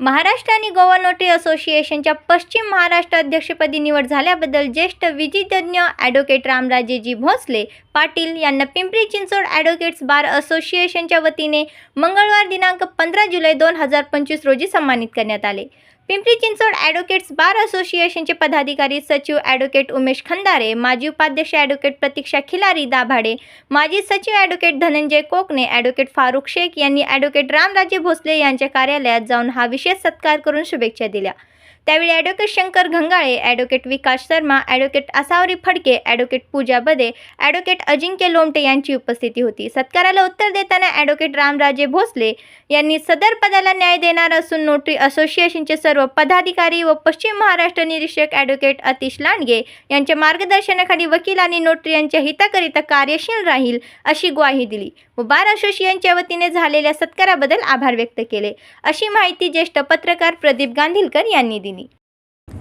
महाराष्ट्र आणि गोवा नोटरी असोसिएशनच्या पश्चिम महाराष्ट्र अध्यक्षपदी निवड झाल्याबद्दल ज्येष्ठ विधितज्ञ ॲडव्होकेट रामराजेजी भोसले पाटील यांना पिंपरी चिंचवड ॲडव्होकेट्स बार असोसिएशनच्या वतीने मंगळवार दिनांक पंधरा जुलै दोन हजार पंचवीस रोजी सन्मानित करण्यात आले. पिंपरी चिंचवड ॲडव्होकेट्स बार असोसिएशनचे पदाधिकारी सचिव ॲडव्होकेट उमेश खंदारे माजी उपाध्यक्ष ॲडव्होकेट प्रतीक्षा खिलारी दाभाडे माजी सचिव ॲडव्होकेट धनंजय कोकणे ॲडव्होकेट फारुख शेख यांनी ॲडव्होकेट रामराजे भोसले यांच्या कार्यालयात जाऊन हा विशेष सत्कार करून शुभेच्छा दिल्या. त्यावेळी advocate Shankar Ghangale advocate Vikas Sharma advocate Asawari Phadke advocate Pooja Bade advocate Ajinkya Lomte यांची उपस्थिती होती. सत्काराला उत्तर देताना ॲडव्होकेट रामराजे भोसले यांनी सदर पदाला न्याय देणार असून नोटरी असोसिएशनचे सर्व पदाधिकारी व पश्चिम महाराष्ट्र निरीक्षक ॲडव्होकेट अतिश लांडगे यांच्या मार्गदर्शनाखाली वकील आणि नोटरी यांच्या हिताकरिता कार्यशील राहील अशी ग्वाही दिली. व बार असोसिएशनच्या वतीने झालेल्या सत्काराबद्दल आभार व्यक्त केले. अशी माहिती ज्येष्ठ पत्रकार प्रदीप गांधीलकर यांनी दिली.